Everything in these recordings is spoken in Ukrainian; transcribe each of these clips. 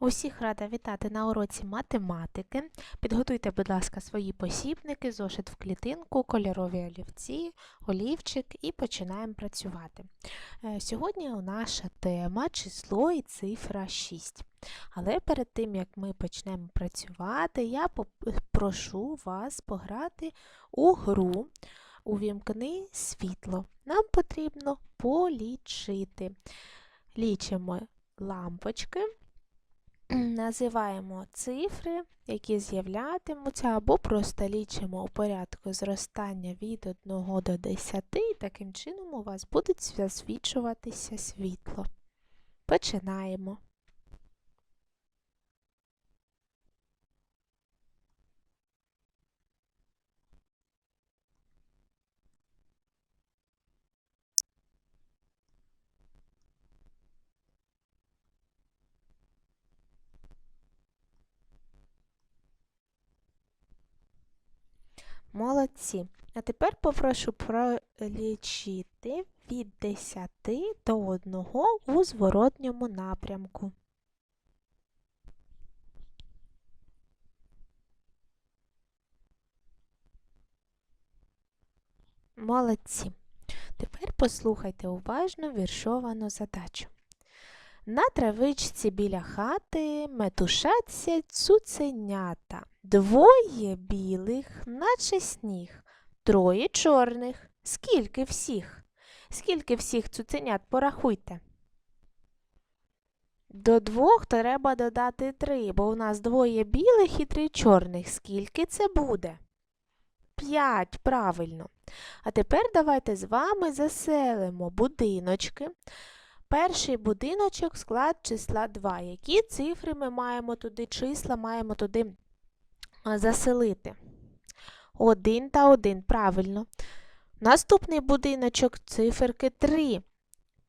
Усіх рада вітати на уроці математики. Підготуйте, будь ласка, свої посібники, зошит в клітинку, кольорові олівці, олівчик і починаємо працювати. Е, Сьогодні наша тема число і цифра 6. Але перед тим, як ми почнемо працювати, я прошу вас пограти у гру Увімкни світло. Нам потрібно полічити. Лічимо лампочки називаємо цифри, які з'являтимуться, або просто лічимо у порядку зростання від 1 до 10, і таким чином у вас буде засвічуватися світло. Починаємо. Молодці. А тепер попрошу пролічити від 10 до 1 у зворотньому напрямку. Молодці. Тепер послухайте уважно віршовану задачу. На травичці біля хати метушаться цуценята. Двоє білих, наче сніг, троє чорних. Скільки всіх? Скільки всіх цуценят порахуйте? До двох треба додати три, бо у нас двоє білих і три чорних. Скільки це буде? П'ять, правильно. А тепер давайте з вами заселимо будиночки. Перший будиночок склад числа 2. Які цифри ми маємо туди, числа маємо туди заселити? 1 та 1, правильно. Наступний будиночок циферки 3.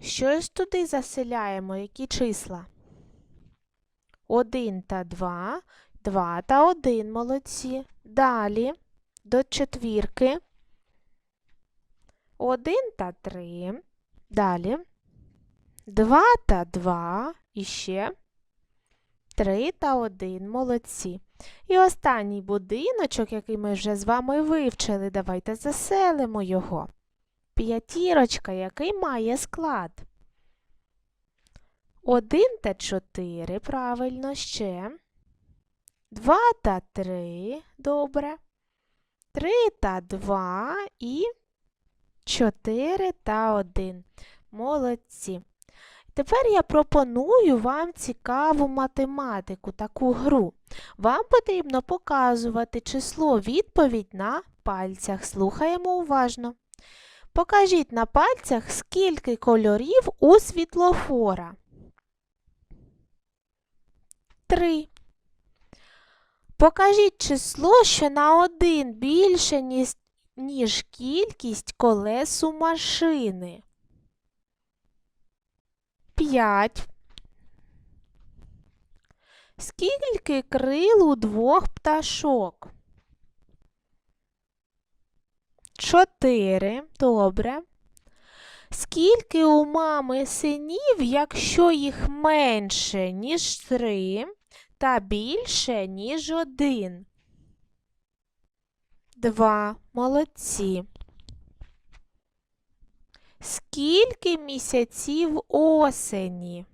Що ж туди заселяємо? Які числа? 1 та 2, 2 та 1, молодці. Далі до четвірки. 1 та 3. Далі. 2 та 2 і ще 3 та 1. Молодці. І останній будиночок, який ми вже з вами вивчили, давайте заселимо його. П'ятірочка, який має склад. 1 та 4, правильно, ще. 2 та 3, добре. 3 та 2 і 4 та 1. Молодці. Тепер я пропоную вам цікаву математику, таку гру. Вам потрібно показувати число відповідь на пальцях. Слухаємо уважно. Покажіть на пальцях, скільки кольорів у світлофора. Три. Покажіть число, що на один більше, ніж, кількість колес у машини. 5. Скільки крил у двох пташок? 4. Добре. Скільки у мами синів, якщо їх менше, ніж 3, та більше, ніж 1? 2. Молодці. Скільки місяців осені?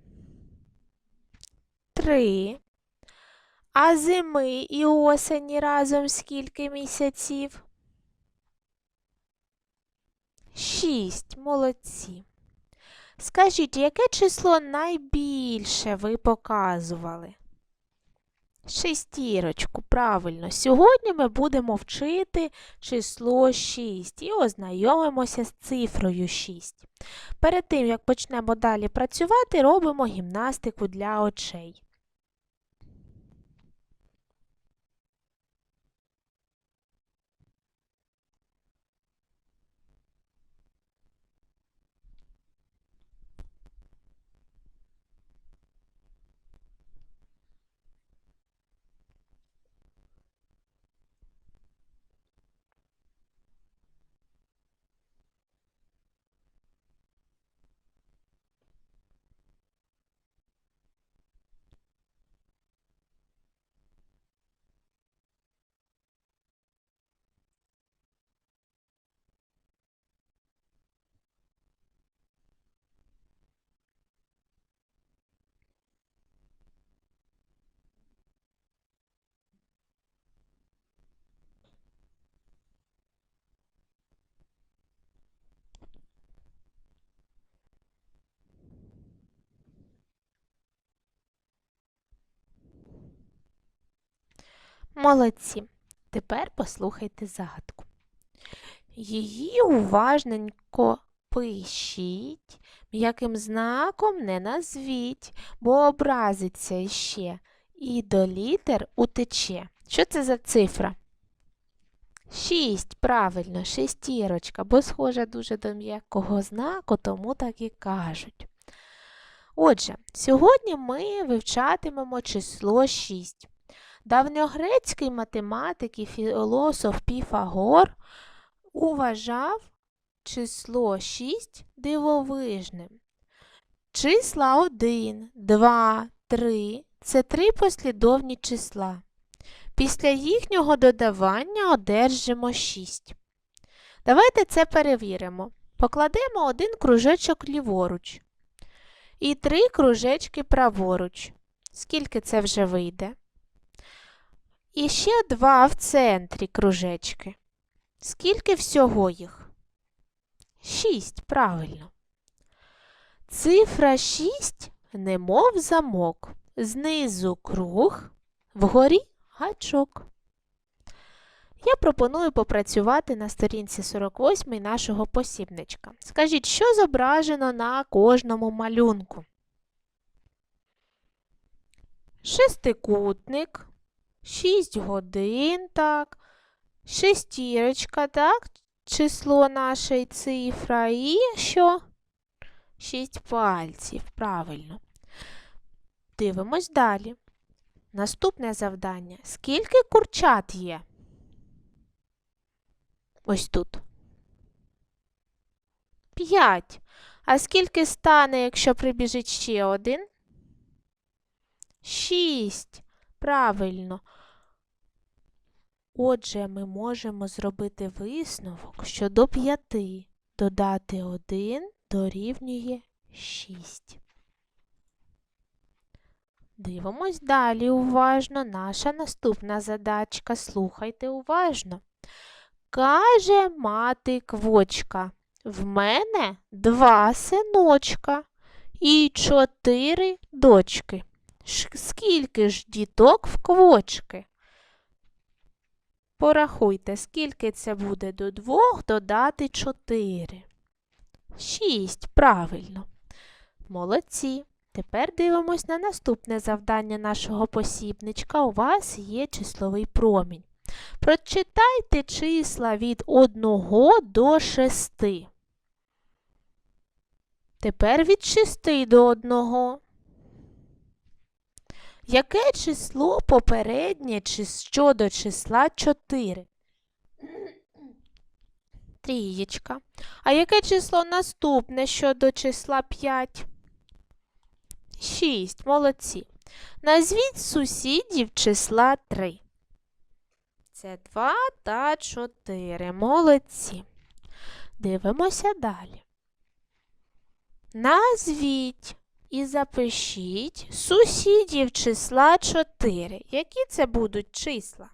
Три. А зими і осені разом скільки місяців? Шість. Молодці. Скажіть, яке число найбільше ви показували? Шестірочку, правильно. Сьогодні ми будемо вчити число 6 і ознайомимося з цифрою 6. Перед тим, як почнемо далі працювати, робимо гімнастику для очей. Молодці. Тепер послухайте загадку. Її уважненько пишіть, м'яким знаком не назвіть, бо образиться іще і до літер утече. Що це за цифра? Шість, правильно, шестірочка, бо схожа дуже до м'якого знаку, тому так і кажуть. Отже, сьогодні ми вивчатимемо число 6. Давньогрецький математик і філософ Піфагор уважав число 6 дивовижним. Числа 1, 2, 3 це три послідовні числа. Після їхнього додавання одержимо 6. Давайте це перевіримо. Покладемо один кружечок ліворуч і три кружечки праворуч. Скільки це вже вийде? І ще два в центрі кружечки. Скільки всього їх? Шість, правильно. Цифра 6 немов замок. Знизу круг, вгорі гачок. Я пропоную попрацювати на сторінці 48 нашого посібничка. Скажіть, що зображено на кожному малюнку? Шестикутник, 6 годин, так, шестірочка, так, число наше цифра і що? 6 пальців, правильно. Дивимось далі. Наступне завдання. Скільки курчат є? Ось тут. П'ять. А скільки стане, якщо прибіжить ще один? Шість. Правильно. Отже, ми можемо зробити висновок, що до п'яти додати один дорівнює шість. Дивимось далі уважно. Наша наступна задачка. Слухайте уважно. Каже мати квочка. В мене два синочка і чотири дочки. Скільки ж діток в квочки? Порахуйте, скільки це буде до двох додати чотири. Шість, правильно. Молодці. Тепер дивимось на наступне завдання нашого посібничка. У вас є числовий промінь. Прочитайте числа від 1 до 6. Тепер від 6 до 1. Яке число попереднє чи щодо числа 4? Трієчка. А яке число наступне щодо числа 5? 6. Молодці. Назвіть сусідів числа 3. Це 2 та 4. Молодці. Дивимося далі. Назвіть і запишіть сусідів числа 4. Які це будуть числа?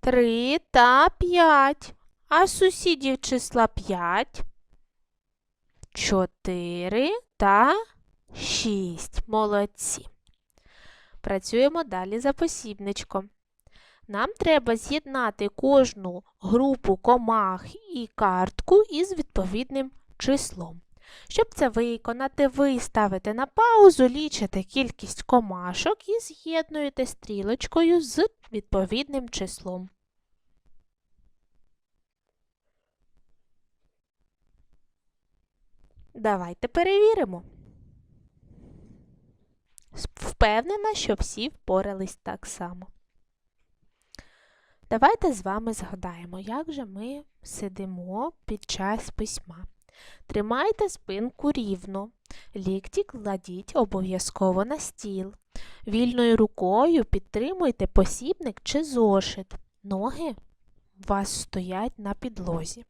3 та 5. А сусідів числа 5? 4 та 6. Молодці. Працюємо далі за посібничком. Нам треба з'єднати кожну групу комах і картку із відповідним числом. Щоб це виконати, ви ставите на паузу, лічите кількість комашок і з'єднуєте стрілочкою з відповідним числом. Давайте перевіримо. Впевнена, що всі впорались так само. Давайте з вами згадаємо, як же ми сидимо під час письма. Тримайте спинку рівно, лікті кладіть обов'язково на стіл. Вільною рукою підтримуйте посібник чи зошит. Ноги у вас стоять на підлозі.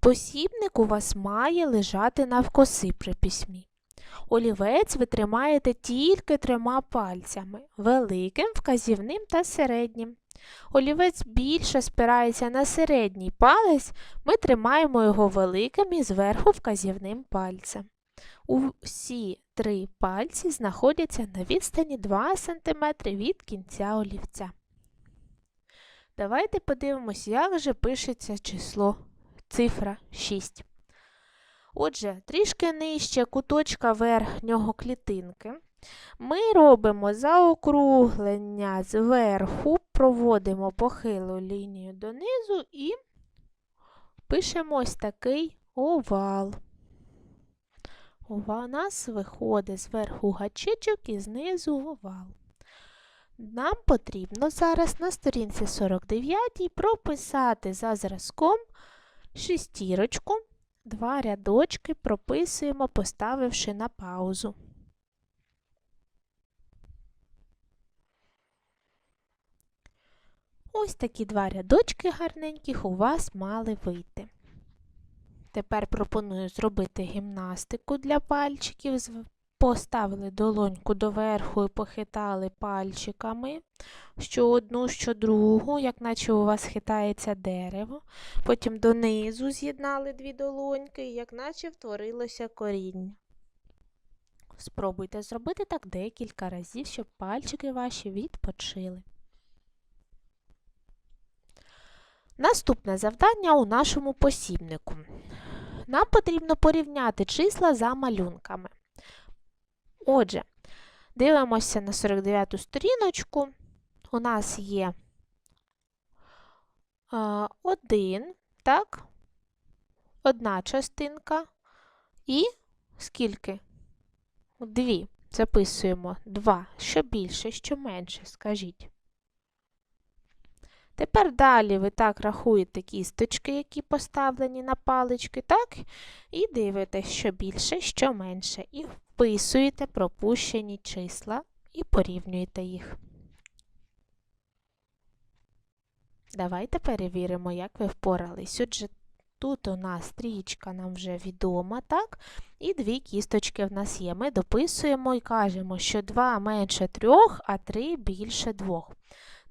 Посібник у вас має лежати навкоси при письмі. Олівець ви тримаєте тільки трьома пальцями великим, вказівним та середнім. Олівець більше спирається на середній палець, ми тримаємо його великим і зверху вказівним пальцем. Усі три пальці знаходяться на відстані 2 см від кінця олівця. Давайте подивимось, як же пишеться число цифра 6. Отже, трішки нижче куточка верхнього клітинки. Ми робимо заокруглення зверху, проводимо похилу лінію донизу і пишемо ось такий овал. У нас виходить зверху гачичок і знизу овал. Нам потрібно зараз на сторінці 49 прописати за зразком шестірочку, два рядочки прописуємо, поставивши на паузу. Ось такі два рядочки гарненьких у вас мали вийти. Тепер пропоную зробити гімнастику для пальчиків. Поставили долоньку доверху і похитали пальчиками, що одну, що другу, як наче у вас хитається дерево. Потім донизу з'єднали дві долоньки, як наче втворилося коріння. Спробуйте зробити так декілька разів, щоб пальчики ваші відпочили. Наступне завдання у нашому посібнику. Нам потрібно порівняти числа за малюнками. Отже, дивимося на 49-ту сторіночку. У нас є а, один, так? Одна частинка. І скільки? Дві. Записуємо два. Що більше, що менше, скажіть. Тепер далі ви так рахуєте кісточки, які поставлені на палички, так? І дивитесь, що більше, що менше. І вписуєте пропущені числа і порівнюєте їх. Давайте перевіримо, як ви впорались. Отже, тут у нас стрічка нам вже відома, так? І дві кісточки в нас є. Ми дописуємо і кажемо, що 2 менше 3, а 3 більше 2.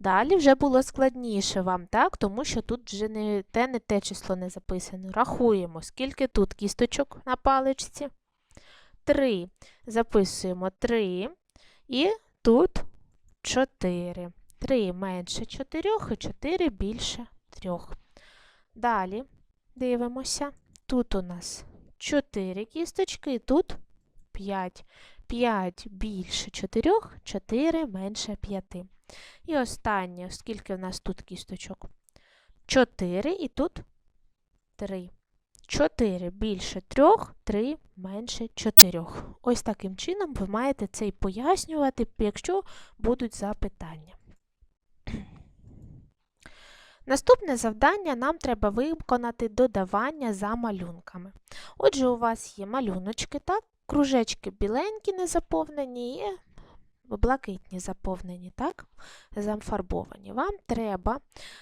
Далі вже було складніше вам, так? Тому що тут вже не те, не те число не записано. Рахуємо, скільки тут кісточок на паличці. 3. Записуємо 3. І тут 4. 3 менше 4 і 4 більше 3. Далі дивимося. Тут у нас 4 кісточки, і тут 5. 5 більше 4, 4 менше 5. І останнє, скільки в нас тут кісточок? 4 і тут 3. 4 більше 3, 3 менше 4. Ось таким чином ви маєте це і пояснювати, якщо будуть запитання. Наступне завдання нам треба виконати додавання за малюнками. Отже, у вас є малюночки, так? Кружечки біленькі не заповнені і блакитні заповнені, так? Зафарбовані. Вам треба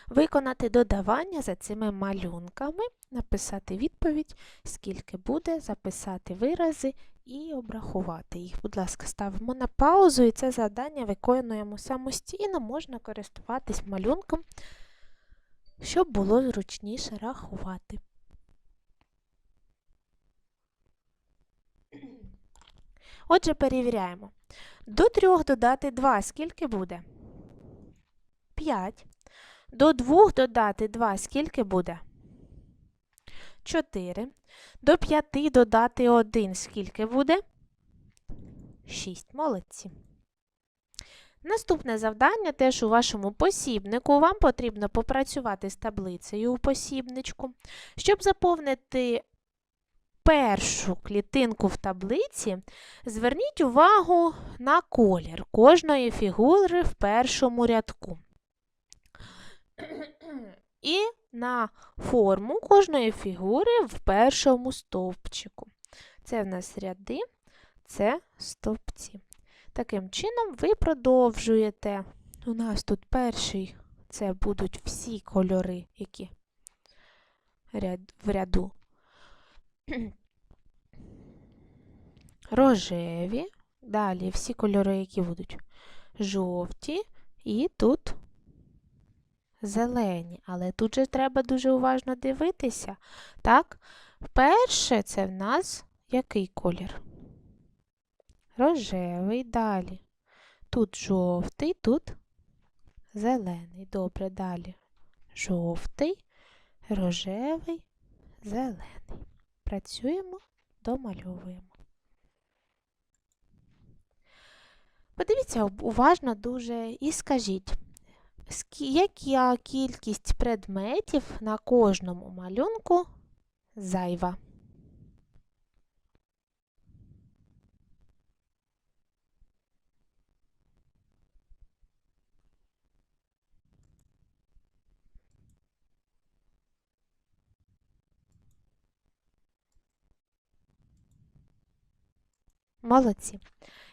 виконати додавання за цими малюнками, написати відповідь, скільки буде, записати вирази і обрахувати їх. Будь ласка, ставимо на паузу і це завдання виконуємо самостійно, можна користуватись малюнком, щоб було зручніше рахувати. Отже, перевіряємо. До 3 додати 2 скільки буде? 5. До 2 додати 2 скільки буде? 4. До 5 додати 1 скільки буде? 6. Молодці. Наступне завдання теж у вашому посібнику. Вам потрібно попрацювати з таблицею у посібничку. Щоб заповнити першу клітинку в таблиці, зверніть увагу на колір кожної фігури в першому рядку. І на форму кожної фігури в першому стовпчику. Це в нас ряди, це стовпці. Таким чином, ви продовжуєте. У нас тут перший це будуть всі кольори, які в ряду. Рожеві. Далі всі кольори, які будуть жовті, і тут зелені. Але тут же треба дуже уважно дивитися. Так, перше це в нас який колір? рожевий, далі. Тут жовтий, тут зелений. Добре, далі. Жовтий, рожевий, зелений. Працюємо, домальовуємо. Подивіться уважно дуже і скажіть, яка кількість предметів на кожному малюнку зайва? Молодці.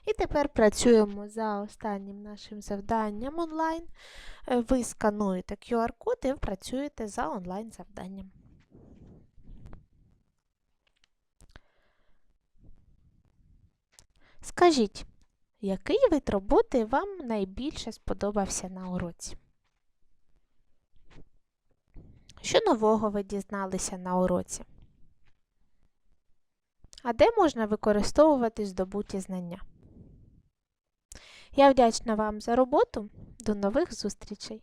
І тепер працюємо за останнім нашим завданням онлайн. Е, Ви скануєте QR-код і працюєте за онлайн завданням. Скажіть, який вид роботи вам найбільше сподобався на уроці? Що нового ви дізналися на уроці? А де можна використовувати здобуті знання? Я вдячна вам за роботу. До нових зустрічей!